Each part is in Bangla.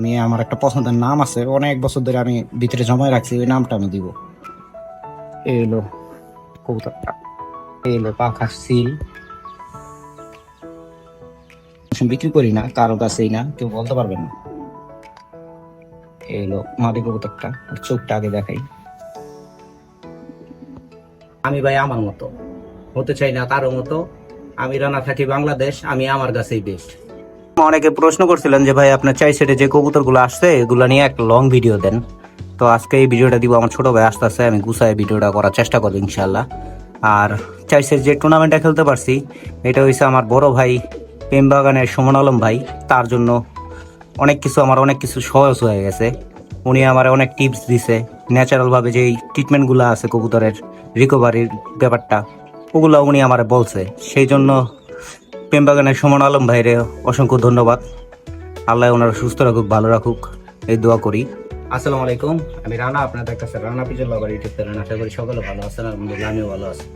আমি, আমার একটা পছন্দের নাম আছে, অনেক বছর ধরে আমি ভিতরে জমায় রাখছি, ওই নামটা আমি দিব। এলো কবুতরটা। এলো পাখা সিল। বিক্রি করি না, কারও কাছেই না, কেউ বলতে পারবেন না। এলো মাদি কবুতরটা চোখটা আগে দেখাই। আমি ভাই আমার মতো, হতে চাই না কারও মতো। আমি রানা থাকি বাংলাদেশ, আমি আমার কাছেই বেস্ট অনেকে প্রশ্ন করছিলেন যে, ভাই, আপনার চাই সেটে যে কবুতরগুলো আসছে, এগুলো নিয়ে এক লং ভিডিও দেন। তো আজকে এই ভিডিওটা দিব, আমার ছোট ভাই আস্তে আস্তে আমি গুছায় ভিডিওটা করার চেষ্টা করব ইনশাল্লাহ আর চাই সেট যে টুর্নামেন্টটা খেলতে পারছি, এটা হয়েছে আমার বড় ভাই প্রেমবাগানের সুমন আলম ভাই। তার জন্য অনেক কিছু, আমার অনেক কিছু সহজ হয়ে গেছে। উনি আমার অনেক টিপস দিছে ন্যাচারালভাবে যেই ট্রিটমেন্টগুলো আছে কবুতরের রিকভারির ব্যাপারটা ওগুলো উনি আমার বলছে। সেই জন্য প্রেমবাগানের সুমন আলম ভাইরে অসংখ্য ধন্যবাদ। আল্লাহ ওনারা সুস্থ রাখুক, ভালো রাখুক। এই দোয়া করি। আসসালামু আলাইকুম। আমি রানা আপনাদের কাছে রানা পিজল বাবার ইউটিউব চ্যানেল। আশা করি সকলে ভালো আছেন, আলহামদুলিল্লাহ, আমিও ভালো আছি।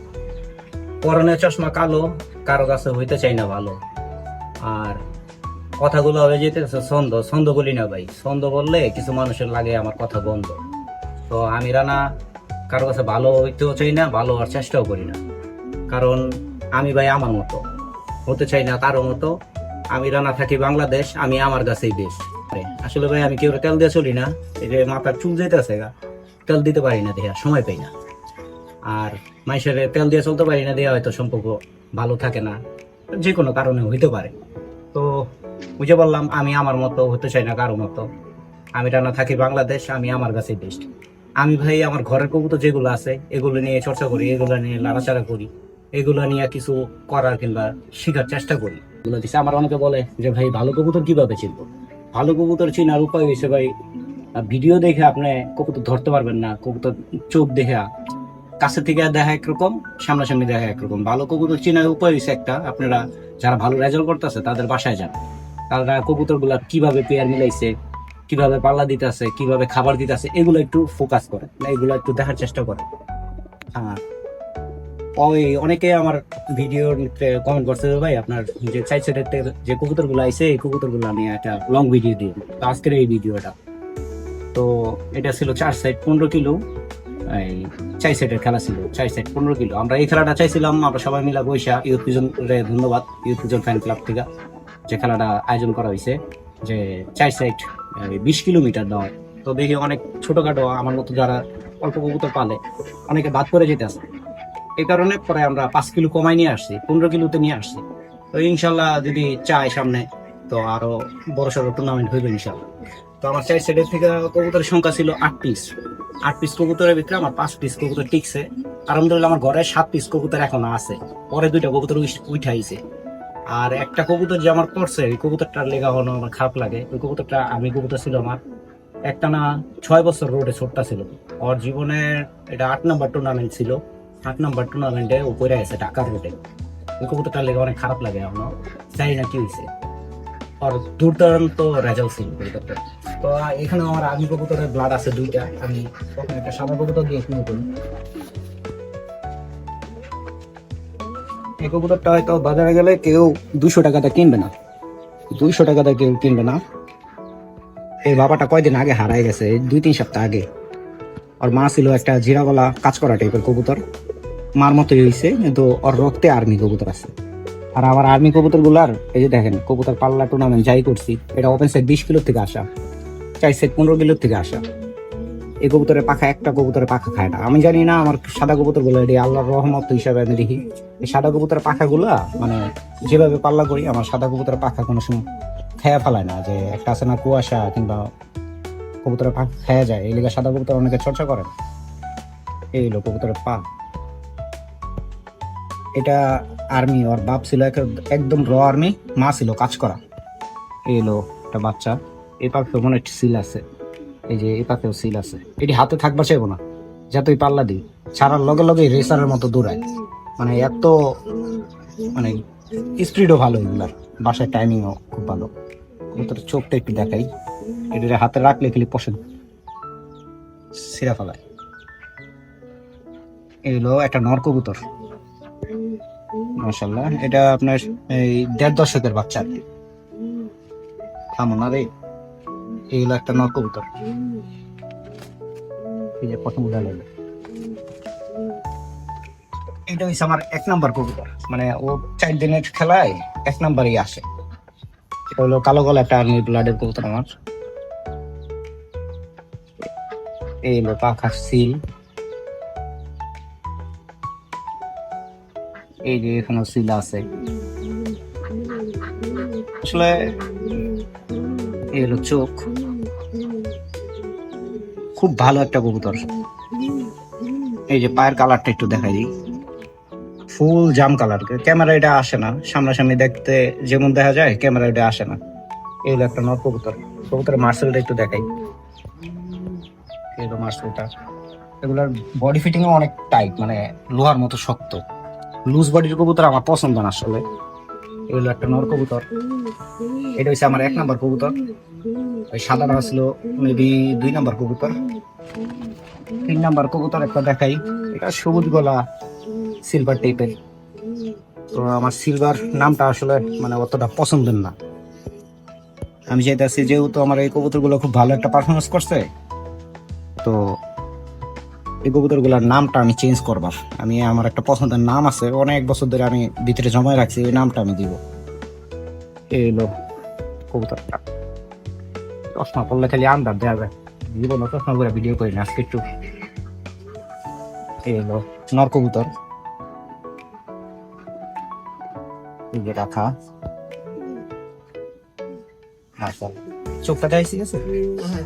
পরনের চশমা কালো, কারও কাছে হইতে চাই না ভালো। আর কথাগুলো হবে যেতে ছন্দ ছন্দ বলি না ভাই। ছন্দ বললে কিছু মানুষের লাগে আমার কথা বন্ধ। তো আমি রানা, কারও কাছে ভালো হইতেও চাই না, ভালো হওয়ার চেষ্টাও করি না। কারণ আমি ভাই আমার মতো। হতে চাই না কারও মতো। আমি রানা থাকি বাংলাদেশ, আমি আমার কাছেই বেস্ট আসলে ভাই, আমি কেউ তেল দিয়ে চলি না? এই যে মাথার চুল যেতেছে গা, তেল দিতে পারি না দেয়া সময় পাই না। আর মানুষের তেল দিয়ে চলতে পারি না দেয়া হয়তো সম্পর্ক ভালো থাকে না যে কোনো কারণে হইতে পারে। তো বুঝে বললাম, আমি আমার মতো হতে চাই না কারও মতো। আমি রানা থাকি বাংলাদেশ, আমি আমার কাছেই বেস্ট আমি ভাই, আমার ঘরের কবুতর যেগুলো আছে, এগুলো নিয়ে চর্চা করি, এগুলো নিয়ে লাড়াচাড়া করি। এগুলো নিয়ে কিছু করার কিংবা শেখার চেষ্টা করি। দিচ্ছে আমার অনেকে বলে যে, ভাই, ভালো কবুতর কীভাবে চিনবো? ভালো কবুতর চিনার উপায় হয়েছে ভাই, ভিডিও দেখে আপনি কবুতর ধরতে পারবেন না, কবুতর চোখ দেখে কাছে থেকে দেখা একরকম, সামনাসামনি দেখা একরকম। ভালো কবুতর চেনার উপায় হয়েছে একটা, আপনারা যারা ভালো রেজাল্ট করতেছে, তাদের বাসায় যান। তারা কবুতরগুলা কীভাবে পেয়ার মিলাইছে, কীভাবে পাল্লা দিতেছে, কীভাবে খাবার দিতেছে, এগুলো একটু ফোকাস করে, এগুলো একটু দেখার চেষ্টা করে। আর ওই অনেকে আমার ভিডিও কমেন্ট করছে ভাই, আপনার যে চাই সেটের যে কবুতরগুলো আইছে, এই কবুতরগুলো আমি একটা লং ভিডিও দিই। আজকের এই ভিডিওটা তো এটা ছিল চার সাইড পনেরো কিলো। এই চাই সেটের খেলা ছিল চাই সেট পনেরো কিলো। আমরা এই খেলাটা চাইছিলাম, আমরা সবাই মিলে বৈশা ইউথ পিজন ধন্যবাদ, ইউথ পিজন ফ্যান ক্লাব থেকে, যে খেলাটা আয়োজন করা হয়েছে, যে চাই সাইড বিশ কিলোমিটার দেওয়া তো দেখি অনেক ছোটখাটো, আমার মতো যারা অল্প কবুতর পালে, অনেকে বাদ করে যেতে আসে এই কারণে পরে আমরা পাঁচ কিলো কমাই নিয়ে আসছি, পনেরো কিলোতে নিয়ে আসছি। তো ইনশাল্লাহ যদি চাই সামনে, তো আরও বড় সড়ো টুর্নামেন্ট হইবে ইনশাল্লাহ। তো আমার চাই সাইডের থেকে কবুতরের সংখ্যা ছিল আট পিস আট পিস কবুতরের ভিতরে আমার পাঁচ পিস কবুতর টিকছে। আলহামদুলিল্লাহ আমার ঘরে সাত পিস কবুতর এখনও আছে। পরে দুইটা কবুতর উঠাইছে আর একটা কবুতর যে আমার পড়ছে, ওই কবুতরটার লেগা হলো আমার খারাপ লাগে। ওই কবুতরটা আমি কবুতর ছিল আমার একটা না ছয় বছর রোডে ছোট্টা ছিল। ওর জীবনের এটা আট নাম্বার টুর্নামেন্ট ছিল। আট নাম্বার টুর্নামেন্টে ও পড়ে গেছে ঢাকার রোডে ওই কবুতরটার লেগে অনেক খারাপ লাগে এখনও। জানি না কি হয়েছে। আর দুর্দান্ত রেজাল্ট ছিল তো এখানে আমার আর্মি কবুতরের ব্লাড আছে দুইটা। আমি প্রথমে একটা সাদা কবুতর দিয়ে শুরু করি। এই কবুতরটা হয়তো বাজারে গেলে কেউ দুশো টাকাতে কিনবে না। দুইশো টাকাতে কেউ কিনবে না। এই বাবাটা কয়দিন আগে হারাই গেছে দুই তিন সপ্তাহ আগে। ওর মা ছিল একটা জিরা গলা কাজ করা টাইপের কবুতর। মার মতোই হয়েছে কিন্তু ওর রক্তে আর্মি কবুতর আছে। আর আমার আর্মি কবুতরগুলার এই যে দেখেন, কবুতর পাল্লা টুর্নামেন্ট যাই করছি, এটা ওপেন সেট বিশ কিলোর থেকে আসা, চাই সেট পনেরো কিলোর থেকে আসা। এই কবুতরের পাখা, একটা কবুতরের পাখা খায় না। আমি জানি না আমার সাদা কবুতরগুলো এটি আল্লাহর রহমত হিসাবে আমি দেখি। এই সাদা কবুতরের পাখা গুলা মানে যেভাবে পাল্লা করি, আমার সাদা কবুতরের পাখা কোনো সময় খেয়া ফেলায় না, যে একটা আছে না কুয়াশা কিংবা কবুতরের পাখা খেয়া যায়। এই লেগে সাদা কবুতর অনেকে চর্চা করে এই হলো কবুতরের পা। এটা আর্মি ওর বাপ ছিল এক- একদম র আর্মি মা ছিল কাজ করা। এই হলো একটা বাচ্চা। এই পাখে মনে হয় সিল আছে। এই যে এই পাখেও সিল আছে। এটি হাতে থাকবা চাইব না। যা তুই পাল্লা দিই। ছাড়ার লগে লগে রেসারের মতো দৌড়ায়। মানে এত মানে স্পিডও ভালো এগুলার। বাসায় টাইমিংও খুব ভালো। কবুতরের চোখটা একটু দেখাই। এটা হাতে রাখলে খালি পছন্দ সিরা ফেলায়। এগুলো একটা নর কবুতর। মাশাল্লাহ এটা আপনার এই দেড় দশকের বাচ্চা আর কি। থামো না রে। এই হলো একটা নর কবুতর। এই যে প্রথম উড়া এটা হচ্ছে আমার এক নাম্বার কবুতর। মানে ও চার দিনের খেলায় এক নাম্বারই আসে। এটা হলো কালো গলা একটা আর্মি ব্লাডের কবুতর আমার। এই হলো পাখা সিল। এই যে এখানে সিল আছে। আসলে এই হলো চোখ। খুব ভালো একটা কবুতর। এই যে পায়ের কালারটা একটু দেখাই দিই। ফুল জাম কালার ক্যামেরা এটা আসে না। সামনাসামনি দেখতে যেমন দেখা যায়, ক্যামেরা এটা আসে না। এই হলো একটা নর কবুতর। কবুতরের মার্সেলটা একটু দেখাই। এই হলো মার্সেলটা এগুলোর বডি ফিটিং অনেক টাইট মানে লোহার মতো শক্ত। লুজ বডির কবুতর আমার পছন্দ না আসলে। এই হলো একটা নর কবুতর। এটা হচ্ছে আমার এক নাম্বার কবুতর। ওই সাদাটা আসলো মেবি দুই নাম্বার কবুতর। তিন নাম্বার কবুতর একটা দেখাই। এটা সবুজ গলা সিলভার টাইপের তো আমার সিলভার নামটা আসলে মানে অতটা পছন্দের না। আমি চাইতেছি যেহেতু আমার এই কবুতরগুলো খুব ভালো একটা পারফরমেন্স করছে, তো এই কবুতরগুলোর নামটা আমি চেঞ্জ করবার আমি, আমার একটা পছন্দের নাম আছে, অনেক বছর ধরে আমি ভিতরে জমায় রাখছি, ওই নামটা আমি দিব। এই কবুতরটা। চশমা পড়লে খালি আন্দাজ দেওয়া যায়। জীবন চশমা করে ভিডিও করি না, আজকে একটু। এই নর কবুতর। মাশাআল্লাহ। চোখটা দেখাই ঠিক আছে?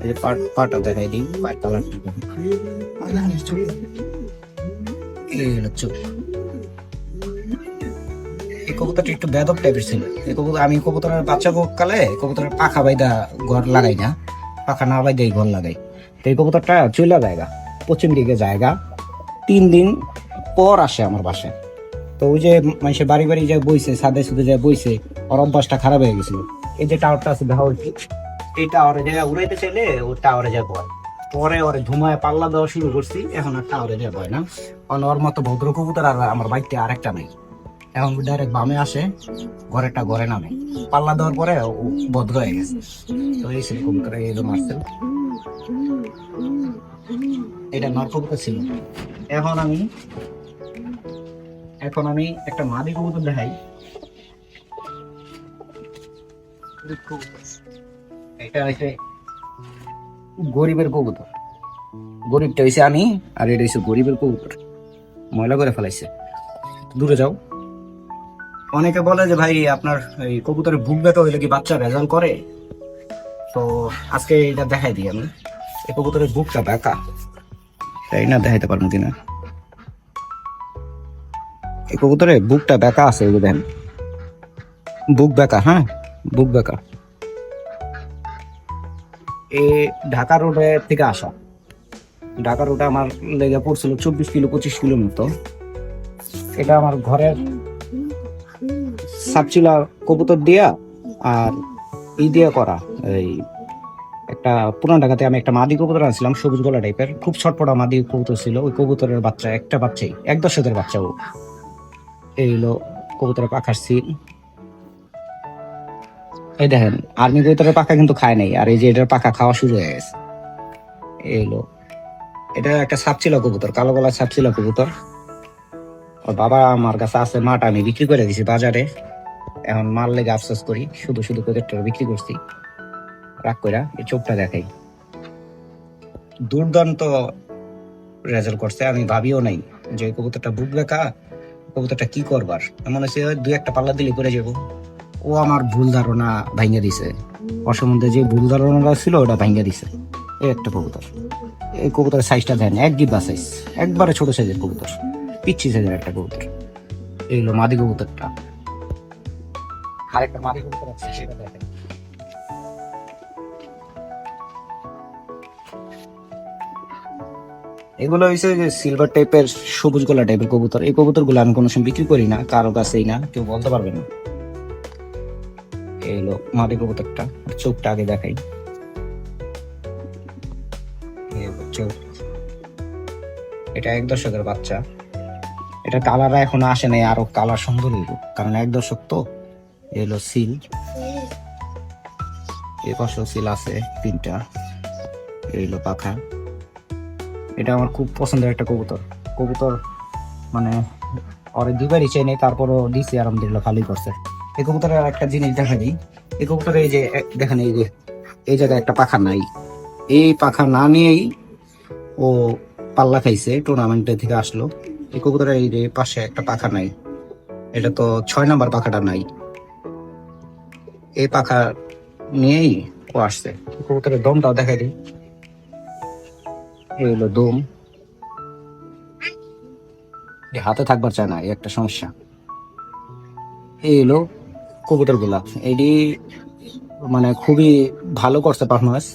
এই যে পাট পাটা দেখাই দিই, পাট কালার একটু টাইপের ছিল। এই কবুতর আমি কবুতরের বাচ্চা কালে কবুতরের পাখা বাইদা ঘর লাগাই না। পাখা না বাইদাই ঘর লাগাই। তো এই কবুতরটা জায়গা, পশ্চিম দিকে জায়গা। তিন দিন পর আসে আমার বাসায়। তো ওই যে মানুষের বাড়ি বাড়ি যে বইছে সাদে সুদে যে বইছে, ওর অভ্যাসটা খারাপ হয়ে গেছিল। এই যে টাওয়ারটা আছে দেখা এই টাওয়ারে জায়গা উড়াইতে চাইলে ও টাওয়ারে যা বয় পরে ওরে ধুমায় পাল্লা দেওয়া শুরু করছি এখন আর টাওয়ারে যা বয় না। কারণ ওর মতো ভদ্র কবুতর আর আমার বাড়িতে আরেকটা নেই। এখন ডাইরেক্ট বামে আসে ঘরেরটা ঘরে নামে। পাল্লা দেওয়ার পরে ভদ্র হয়ে গেছে। তো এই ছিল কবুতর এই হলো মার্সেল এটা নর কবুতর ছিল। এখন আমি এখন আমি একটা মাদি কবুতর দেখাই। এটা হচ্ছে গরিবের কবুতর। গরিবটা হয়েছে আমি, আর এটা হচ্ছে গরিবের কবুতর। ময়লা করে ফেলাইছে। দূরে যাও। অনেকে বলে যে, ভাই, আপনার এই কবুতরের বুক ব্যথা হইলে কি বাচ্চা রেজাল্ট করে? তো আজকে এটা দেখাই দিই আমি। এই কবুতরের বুকটা বেঁকা তাই না, দেখাইতে পারব কিনা? এই কবুতরের বুকটা বেঁকা আছে দেখেন বুক বেঁকা হ্যাঁ? বুক বেঁকা এ ঢাকা রোডে থেকে আসা। ঢাকা রোডে আমার লেগে পড়ছিল চব্বিশ কিলো, পঁচিশ কিলো মতো। এটা আমার ঘরের সাপচিলা কবুতর দিয়া আর ই দিয়ে করা। এই একটা পুরান ঢাকাতে আমি একটা মাদি কবুতর আনছিলাম, সবুজ গলা টাইপের। খুব ছটপটা মাদি কবুতর ছিল। ওই কবুতরের বাচ্চা, একটা বাচ্চাই, এক দশকের বাচ্চা ও। এই হলো কবুতরের পাখার সিল এই দেখেন আর্মি কবুতরের পাখা কিন্তু খায় নাই, আর এই যে এটার পাখা খাওয়া শুরু হয়ে গেছে। এই হলো এটা একটা সাপচিলা কবুতর, কালো গলা সাপচিলা কবুতর। ওর বাবা আমার কাছে আছে মাটা আমি বিক্রি করে দিছি বাজারে। এখন মাল লেগে আফসোস করি, শুধু শুধু কবুতরটা বিক্রি করছি। রাগ কইরা, এই চোখটা দেখাই। দুর্দান্ত রেজাল্ট করছে, আমি ভাবিও নাই যে কবুতরটা বুক বেকা, কবুতরটা কি করবার? এমন হচ্ছে দু একটা পাল্লা দিলে করে যাব। ও আমার ভুল ধারণা ভাঙ্গা দিছে। ওর সম্বন্ধে যে ভুল ধারণাটা ছিল, ওটা ভাঙ্গা দিছে। এই একটা কবুতর। এই কবুতরের সাইজটা দেন, এক গিবা সাইজ একবারে ছোট সাইজের কবুতর। পিচ্ছি সাইজের একটা কবুতর। এই হলো মাদি কবুতরটা। আরেকটা মাদি কবুতর আছে, সেটা দেখেন। এগুলো হয়েছে যে সিলভার টাইপের সবুজ গোলা টাইপের কবুতর। এই কবুতরগুলো আমি কোনো সময় বিক্রি করি না, কারও কাছেই না, কেউ বলতে পারবে না। হলো মাদি কবুতরটা, চোখটা আগে দেখাই। চোখ। এটা এক দশকের বাচ্চা। এটা কালার এখনও আসে নাই, আরও কালার সুন্দর হইব কারণ এক দশক তো এই হলো সিল। এই সিল আছে, তিনটা। এই হলো পাখা। এটা আমার খুব পছন্দের একটা কবুতর। কবুতর মানে ওরে দুবারই চাই নেই তারপরও দিছি আলহামদুলিল্লাহ ভালোই করছে। এই কবুতরের একটা জিনিস দেখা দিই এই এই যে দেখেন এই যে, এই জায়গায় একটা পাখা নাই। এই পাখা না নিয়েই ও পাল্লা খাইছে টুর্নামেন্টে থেকে আসলো। এই কবুতরের এই যে পাশে একটা পাখা নাই। এটা তো ছয় নাম্বার পাখাটা নাই। এই পাখা নিয়েই ও আসছে। কবুতরের দমটাও দেখাই দিই। এই হলো দম। হাতে থাকবার চায় না, এই একটা সমস্যা। এই হলো কবুতরগুলা। এটি মানে খুবই ভালো করছে পারফরমেন্স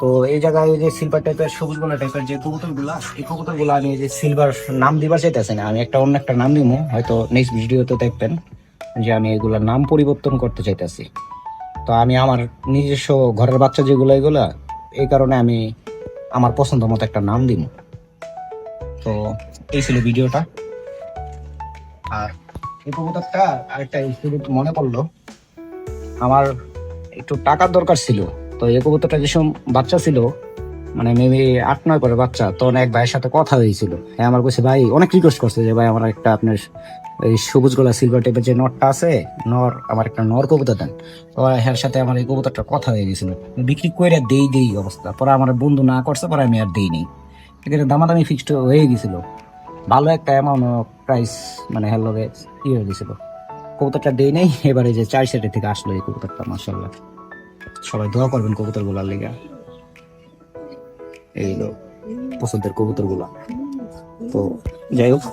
তো এই জায়গায় যে সিলভার টাইপের সবুজ গোলা টাইপের যে কবুতরগুলা, এই কবুতরগুলা আমি যে সিলভার নাম দিবার চাইতেছি না, আমি একটা অন্য একটা নাম দিব হয়তো নেক্সট ভিডিওতে দেখবেন যে আমি এগুলোর নাম পরিবর্তন করতে চাইতেছি। তো আমি আমার নিজস্ব ঘরের বাচ্চা যেগুলো, এগুলা, এই কারণে আমি আমার পছন্দ মতো একটা নাম দিব তো এই ছিল ভিডিওটা আর এই কবুতরটা আরেকটা শুধু মনে পড়ল, আমার একটু টাকার দরকার ছিল। তো এই কবুতরটা যেসব বাচ্চা ছিল মানে মেবি আট, নয় করে বাচ্চা, তখন এক ভাইয়ের সাথে কথা হয়েছিল। হ্যাঁ আমার কাছে ভাই, অনেক রিকোয়েস্ট করছে যে, ভাই, আমার একটা আপনার এই সবুজ গোলা সিলভার টাইপের যে নটটা আছে, নর, আমার একটা নর কবুতর দেন। তো এর সাথে আমার এই কবুতরটা কথা হয়ে গেছিল। বিক্রি করে দেই দেই অবস্থা। পরে আমার বন্ধু না করছে, পরে আমি আর দেই নি দামাদামি ফিক্সড হয়ে গেছিল। ভালো একটা অ্যামাউন্ট প্রাইস মানে হের লগে ই হয়ে গেছিল। কবুতরটা দেই নেই, এবারে যে চার সেটের থেকে আসলো এই কবুতরটা মাসাল্লাহ সবাই দোয়া করবেন কবুতরগুলার লেগে এইগুলো পছন্দের কবুতরগুলা তো যাই হোক,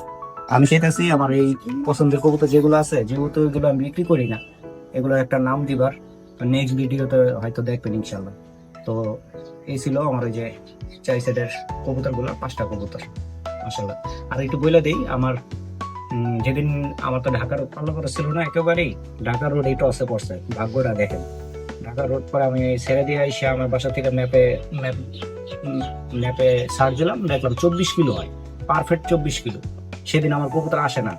আমি চাইতেছি আমার এই পছন্দের কবুতর যেগুলো আছে, যেহেতু এগুলো আমি বিক্রি করি না এগুলো একটা নাম দিবার। নেক্সট ভিডিওতে হয়তো দেখবেন ইনশাল্লাহ তো এই ছিল আমার ওই যে চাই সেটের কবুতরগুলো পাঁচটা কবুতর। মাসাল্লাহ আর একটু বলে দিই, আমার যেদিন আমার তো ঢাকার পাল্লা করা ছিল না একেবারেই, ঢাকা রোড এই টসে পড়ছে, ভাগ্যটা দেখেন। ঢাকা রোড পরে আমি ছেড়ে দিয়ে এসে আমার বাসা থেকে ম্যাপে, ম্যাপ ম্যাপে সার্চ দিলাম, দেখলাম চব্বিশ কিলো হয়, পারফেক্ট চব্বিশ কিলো। সেদিন আমার কবুতর আসে না।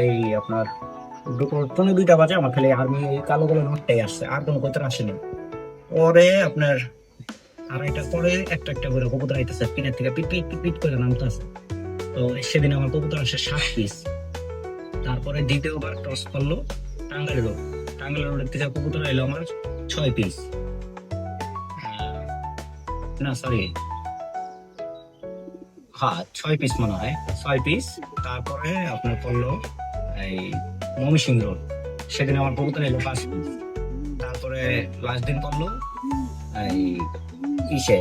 এই আপনার দুপুর পনেরো দুইটা বাজে, আমার খালি আর্মি কালো কালো নোটটাই আসছে, আর কোনো কবুতর আসেনি। পরে আপনার আড়াইটা পরে একটা একটা করে কবুতর আইতেছে, পিনের থেকে পিট পিট পিট করে নামতেছে তো সেদিন আমার কবুতর আসে সাত পিস তারপরে দ্বিতীয়বার টস করল টাঙ্গাইল রোড টাঙ্গাইল রোডের থেকে কবুতর এলো আমার ছয় পিস না সরি হ্যাঁ ছয় পিস মনে হয়, ছয় পিস তারপরে আপনার পড়ল এই মমিসিং রোড সেদিন আমার কবুতর এলো পাঁচ পিস তারপরে লাস্ট দিন পড়ল এই ইসে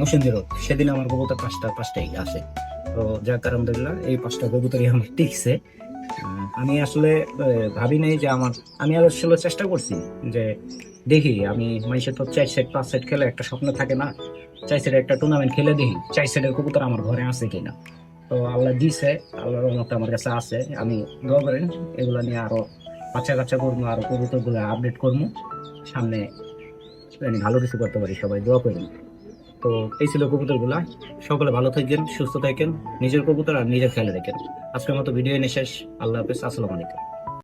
নসিন্দি রোড। সেদিন আমার কবুতর পাঁচটা, পাঁচটাই আসে তো যাক আলহামদুলিল্লাহ এই পাঁচটা কবুতরই আমার টিকছে আমি আসলে ভাবি নাই যে আমার, আমি আসলে চেষ্টা করছি যে দেখি, আমি মানুষের তো চার সেট পাঁচ সেট খেলে একটা স্বপ্ন থাকে না? চাই সেটের একটা টুর্নামেন্ট খেলে দেখি চাই সেটের কবুতর আমার ঘরে আছে কিনা? তো আল্লাহ দিছে, আল্লাহর রহমতে আমার কাছে আছে। আমি দোয়া করেন, এগুলো নিয়ে আরও বাচ্চা কাচ্চা করব, আরও কবুতরগুলো আপডেট করব। সামনে ভালো কিছু করতে পারি, সবাই দোয়া করি। তো এই ছিল কবুতরগুলা সকলে ভালো থাকবেন সুস্থ থাকেন, নিজের কবুতর আর নিজের খেয়ালে রাখেন। আজকের মতো ভিডিও এনে শেষ। আল্লাহ হাফিজ, আসসালামু আলাইকুম।